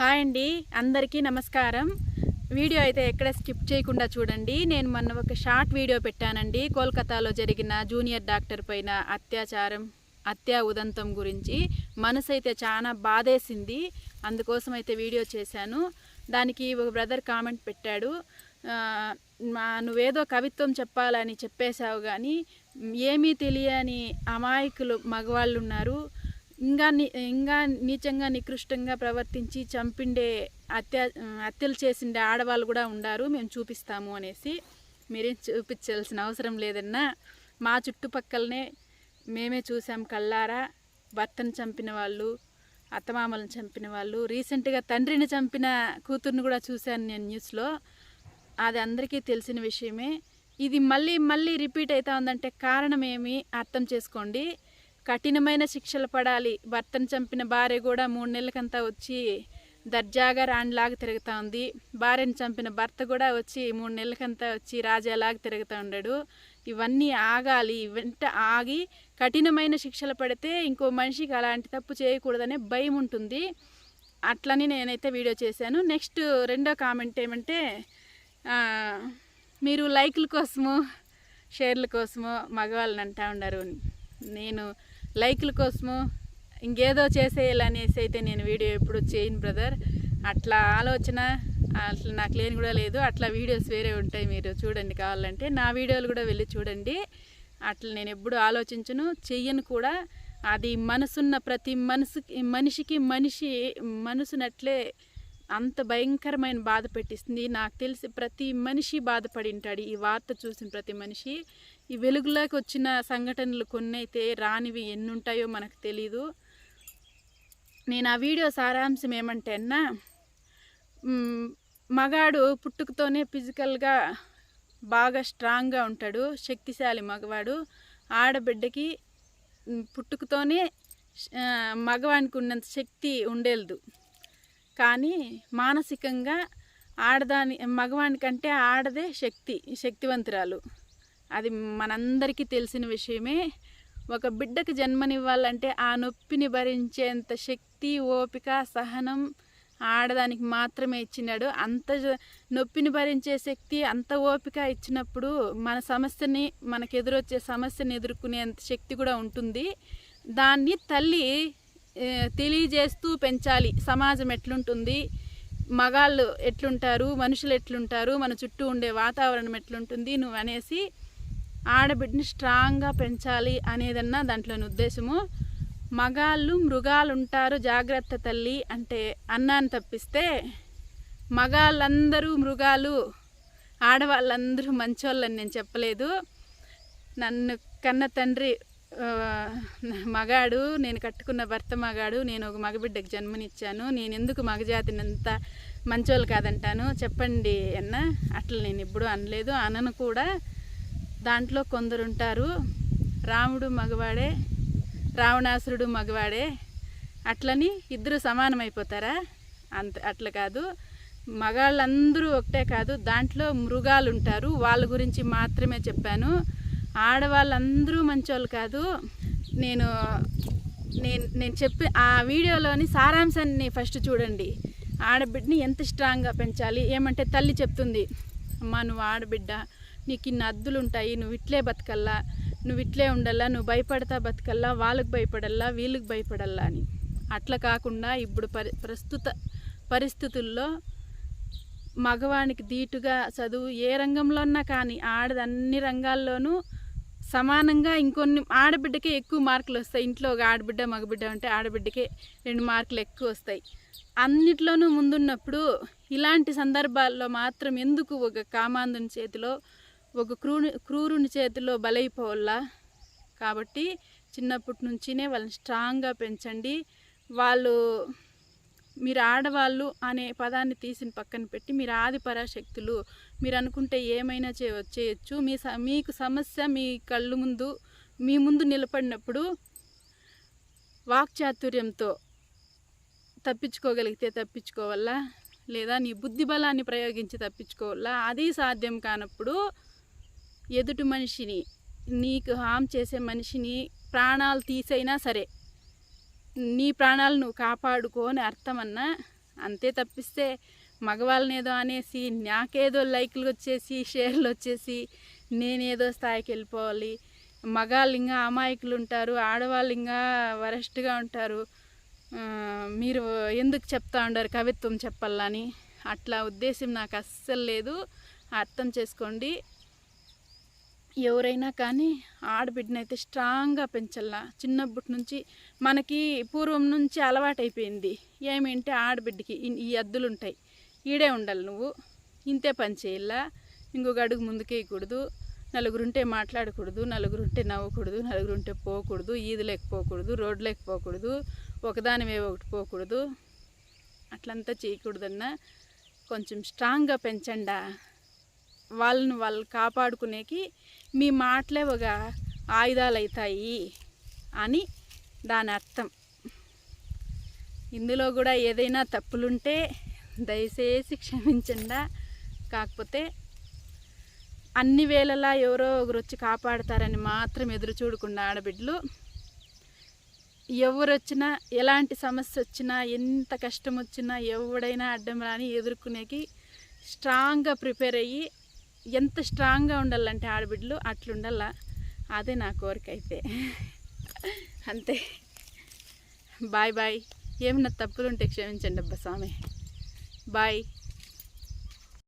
Hi అండి అందరికీ నమస్కారం. వీడియో అయితే ఎక్కడ స్కిప్ చేయకుండా చూడండి. నేను మొన్న ఒక షార్ట్ వీడియో పెట్టానండి. కోల్కతాలో జరిగిన జూనియర్ డాక్టర్ పైన అత్యాచారం హత్యా ఉదంతం గురించి. మనసు అయితే చాలా బాధేసింది. అందుకోసం అయితే వీడియో చేశాను. దానికి ఒక బ్రదర్ కామెంట్ పెట్టాడు. మా నువ్వేదో కవిత్వం చెప్పాలని చెప్పేశావు కానీ ఏమీ తెలియని అమాయకులు మగవాళ్ళు ఉన్నారు ఇంకా ఇంకా నీచంగా నికృష్టంగా ప్రవర్తించి చంపిండే హత్య హత్యలు చేసిండే ఆడవాళ్ళు కూడా ఉండారు. మేము చూపిస్తాము అనేసి మీరేం చూపించాల్సిన అవసరం లేదన్నా మా చుట్టుపక్కలనే మేమే చూసాం కళ్ళారా. భర్తను చంపిన వాళ్ళు అత్తమామలను చంపిన వాళ్ళు. రీసెంట్గా తండ్రిని చంపిన కూతుర్ని కూడా చూశాను నేను న్యూస్లో. అది అందరికీ తెలిసిన విషయమే. ఇది మళ్ళీ మళ్ళీ రిపీట్ అవుతా ఉందంటే కారణం ఏమి? అర్థం చేసుకోండి. కఠినమైన శిక్షలు పడాలి. భర్తను చంపిన భార్య కూడా మూడు నెలలకంతా వచ్చి దర్జాగా రాణిలాగా తిరుగుతూ ఉంది. భార్యను చంపిన భర్త కూడా వచ్చి మూడు నెలలకంతా వచ్చి రాజాలాగా తిరుగుతూ ఉన్నాడు ఇవన్నీ ఆగాలి. వెంట ఆగి కఠినమైన శిక్షలు పడితే ఇంకో మనిషికి అలాంటి తప్పు చేయకూడదనే భయం ఉంటుంది. అట్లని నేనైతే వీడియో చేశాను. నెక్స్ట్ రెండో కామెంట్ ఏమంటే మీరు లైక్ల కోసము షేర్ల కోసము మగవాళ్ళని అంటూ ఉన్నారు నేను లైక్ల కోసము ఇంకేదో చేసేయాలనేసి అయితే నేను వీడియో ఎప్పుడు చేయను బ్రదర్. అట్లా ఆలోచన అట్లా నాకు లేని కూడా లేదు. అట్లా వీడియోస్ వేరే ఉంటాయి మీరు చూడండి కావాలంటే. నా వీడియోలు కూడా వెళ్ళి చూడండి. అట్లా నేను ఎప్పుడు ఆలోచించను చెయ్యను కూడా. అది మనసున్న ప్రతి మనసుకి మనిషికి మనిషి మనసునట్లే అంత భయంకరమైన బాధ పెట్టిస్తుంది. నాకు తెలిసి ప్రతి మనిషి బాధపడి ఉంటాడు ఈ వార్త చూసిన ప్రతి మనిషి. ఈ వెలుగులోకి వచ్చిన సంఘటనలు కొన్ని అయితే రానివి ఎన్ని ఉంటాయో మనకు తెలీదు. నేను ఆ వీడియో సారాంశం ఏమంటే అన్నా మగాడు పుట్టుకతోనే ఫిజికల్గా బాగా స్ట్రాంగ్గా ఉంటాడు. శక్తిశాలి మగవాడు. ఆడబిడ్డకి పుట్టుకతోనే మగవానికి ఉన్నంత శక్తి ఉండేది కానీ మానసికంగా ఆడదాని మగవానికంటే ఆడదే శక్తి శక్తివంతురాలు. అది మనందరికీ తెలిసిన విషయమే. ఒక బిడ్డకు జన్మనివ్వాలంటే ఆ నొప్పిని భరించేంత శక్తి ఓపిక సహనం ఆడదానికి మాత్రమే ఇచ్చినాడు. అంత నొప్పిని భరించే శక్తి అంత ఓపిక ఇచ్చినప్పుడు మన సమస్యని మనకు ఎదురొచ్చే సమస్యని ఎదుర్కొనేంత శక్తి కూడా ఉంటుంది. దాన్ని తల్లి తెలియజేస్తూ పెంచాలి. సమాజం ఎట్లుంటుంది? మగాళ్ళు ఎట్లుంటారు? మనుషులు ఎట్లుంటారు? మన చుట్టూ ఉండే వాతావరణం ఎట్లుంటుంది? నువ్వు అనేసి ఆడబిడ్డని స్ట్రాంగ్గా పెంచాలి అనేదన్నా దాంట్లోని ఉద్దేశము. మగాళ్ళు మృగాలు ఉంటారు జాగ్రత్త తల్లి అంటే అన్నాన్ని తప్పిస్తే మగాళ్ళందరూ మృగాలు ఆడవాళ్ళందరూ మంచోళ్ళని నేను చెప్పలేదు. నన్ను కన్న తండ్రి మగాడు నేను కట్టుకున్న భర్త మగాడు నేను ఒక మగబిడ్డకు జన్మనిచ్చాను నేను ఎందుకు మగజాతిని అంత మంచోళ్ళు కాదంటాను? చెప్పండి అన్న. అట్లా నేను ఎప్పుడు అనలేదు. అనను కూడా. దాంట్లో కొందరు ఉంటారు రాముడు మగవాడే రావణాసురుడు మగవాడే. అట్లని ఇద్దరు సమానమైపోతారా? అంత అట్లా కాదు. మగాళ్ళందరూ ఒకటే కాదు. దాంట్లో మృగాలు ఉంటారు వాళ్ళ గురించి మాత్రమే చెప్పాను. ఆడవాళ్ళందరూ మంచోళ్ళు కాదు. నేను నేను నేను చెప్పి ఆ వీడియోలోని సారాంశాన్ని ఫస్ట్ చూడండి. ఆడబిడ్డని ఎంత స్ట్రాంగ్గా పెంచాలి? ఏమంటే తల్లి చెప్తుంది అమ్మా నువ్వు ఆడబిడ్డ నీకు ఇన్ని అద్దులు ఉంటాయి నువ్వు ఇట్లే బతకల్లా నువ్వు ఇట్లే ఉండల్లా నువ్వు భయపడతా బతకల్లా వాళ్ళకు భయపడల్లా వీళ్ళకి భయపడల్లా అని. అట్లా కాకుండా ఇప్పుడు పరి ప్రస్తుత పరిస్థితుల్లో మగవానికి ధీటుగా చదువు ఏ రంగంలో ఉన్నా కానీ ఆడది అన్ని రంగాల్లోనూ సమానంగా ఇంకొన్ని ఆడబిడ్డకే ఎక్కువ మార్కులు వస్తాయి. ఇంట్లో ఒక ఆడబిడ్డ మగబిడ్డ ఉంటే ఆడబిడ్డకే రెండు మార్కులు ఎక్కువ వస్తాయి. అన్నిట్లోనూ ముందున్నప్పుడు ఇలాంటి సందర్భాల్లో మాత్రం ఎందుకు ఒక కామాంధుని చేతిలో ఒక క్రూని క్రూరుని చేతిలో బలైపోవాలా? కాబట్టి చిన్నప్పటి నుంచినే వాళ్ళని స్ట్రాంగ్గా పెంచండి. వాళ్ళు మీరు ఆడవాళ్ళు అనే పదాన్ని తీసిన పక్కన పెట్టి మీరు ఆది పరాశక్తులు మీరు అనుకుంటే ఏమైనా చే చేయొచ్చు. మీ స మీకు సమస్య మీ కళ్ళు ముందు మీ ముందు నిలబడినప్పుడు వాక్చాతుర్యంతో తప్పించుకోగలిగితే తప్పించుకోవాలా లేదా నీ బుద్ధి బలాన్ని ప్రయోగించి తప్పించుకోవాలా అది సాధ్యం కానప్పుడు ఎదుటి మనిషిని నీకు హామ్ చేసే మనిషిని ప్రాణాలు తీసైనా సరే నీ ప్రాణాలు నువ్వు కాపాడుకో అని అర్థమన్నా అంతే తప్పిస్తే మగవాళ్ళని ఏదో అనేసి నాకేదో లైక్లు వచ్చేసి షేర్లు వచ్చేసి నేనేదో స్థాయికి వెళ్ళిపోవాలి. మగాళ్ళు ఇంకా అమాయకులు ఉంటారు ఆడవాళ్ళు ఇంకా వరెస్ట్గా ఉంటారు. మీరు ఎందుకు చెప్తా ఉండారు కవిత్వం చెప్పాలని? అట్లా ఉద్దేశం నాకు అస్సలు లేదు. అర్థం చేసుకోండి. ఎవరైనా కానీ ఆడబిడ్డనైతే స్ట్రాంగ్గా పెంచాలా చిన్నప్పటి నుంచి మనకి పూర్వం నుంచి అలవాటైపోయింది. ఏమేంటే ఆడబిడ్డకి ఈ అద్దులు ఉంటాయి ఈడే ఉండాలి నువ్వు. ఇంతే పని చేయాలా ఇంకొక అడుగు ముందుకేయకూడదు. నలుగురుంటే మాట్లాడకూడదు. నలుగురుంటే నవ్వకూడదు. నలుగురుంటే పోకూడదు. ఈదులేక పోకూడదు రోడ్లేక పోకూడదు ఒకదానివే ఒకటి పోకూడదు. అట్లంతా చేయకూడదన్నా కొంచెం స్ట్రాంగ్గా పెంచండా. వాళ్ళని వాళ్ళు కాపాడుకునేకి మీ మాటలే ఒక ఆయుధాలు అవుతాయి అని దాని అర్థం. ఇందులో కూడా ఏదైనా తప్పులుంటే దయచేసి క్షమించండా? కాకపోతే అన్ని వేళలా ఎవరో ఒకరు వచ్చి కాపాడతారని మాత్రం ఎదురు చూడకుండా ఆడబిడ్డలు ఎవరు వచ్చినా ఎలాంటి సమస్య వచ్చినా ఎంత కష్టం వచ్చినా ఎవడైనా అడ్డం రాని ఎదుర్కొనేకి స్ట్రాంగ్గా ప్రిపేర్ అయ్యి ఎంత స్ట్రాంగ్గా ఉండాలంటే ఆడబిడ్డలు అట్లుండాల? అదే నా కోరిక అయితే అంతే. Bye bye. ఏమన్నా తప్పులుంటే క్షమించండి అబ్బా స్వామి. బాయ్.